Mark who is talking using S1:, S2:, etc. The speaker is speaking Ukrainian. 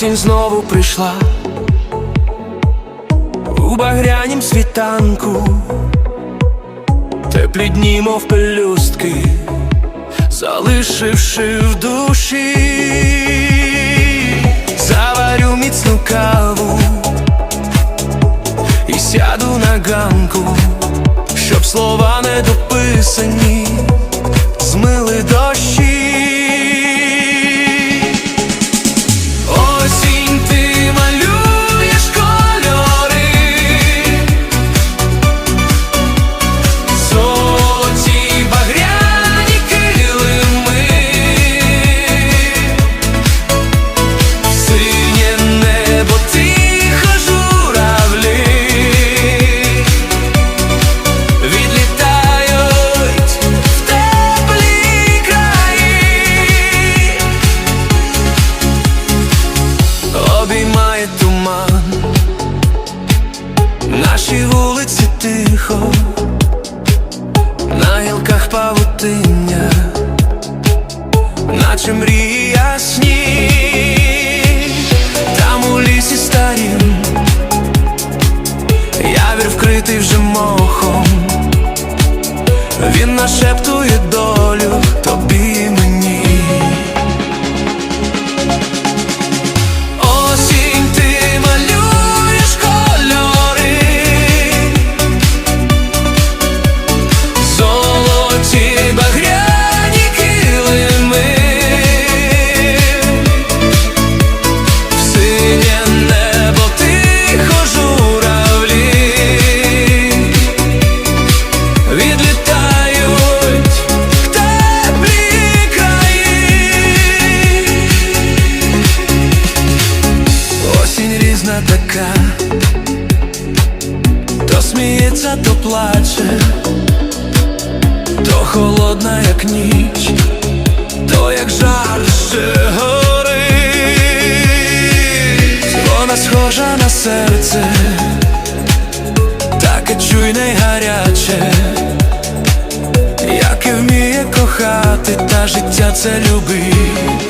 S1: Осінь знову прийшла. У багрянім світанку, теплі дні, мов пелюстки, залишивши в душі, заварю міцну каву і сяду на ганку, щоб слова не дописані, наші вулиці тихо, на гілках павутиння, наче мрії ясні, там у лісі старім, явір вкритий вже мохом, він нашептує долю різна то сміється, то плаче, то холодна, як ніч, то як жар ще горить. Вона схожа на серце, таке чуйне й гаряче, яке вміє кохати, та життя це любить.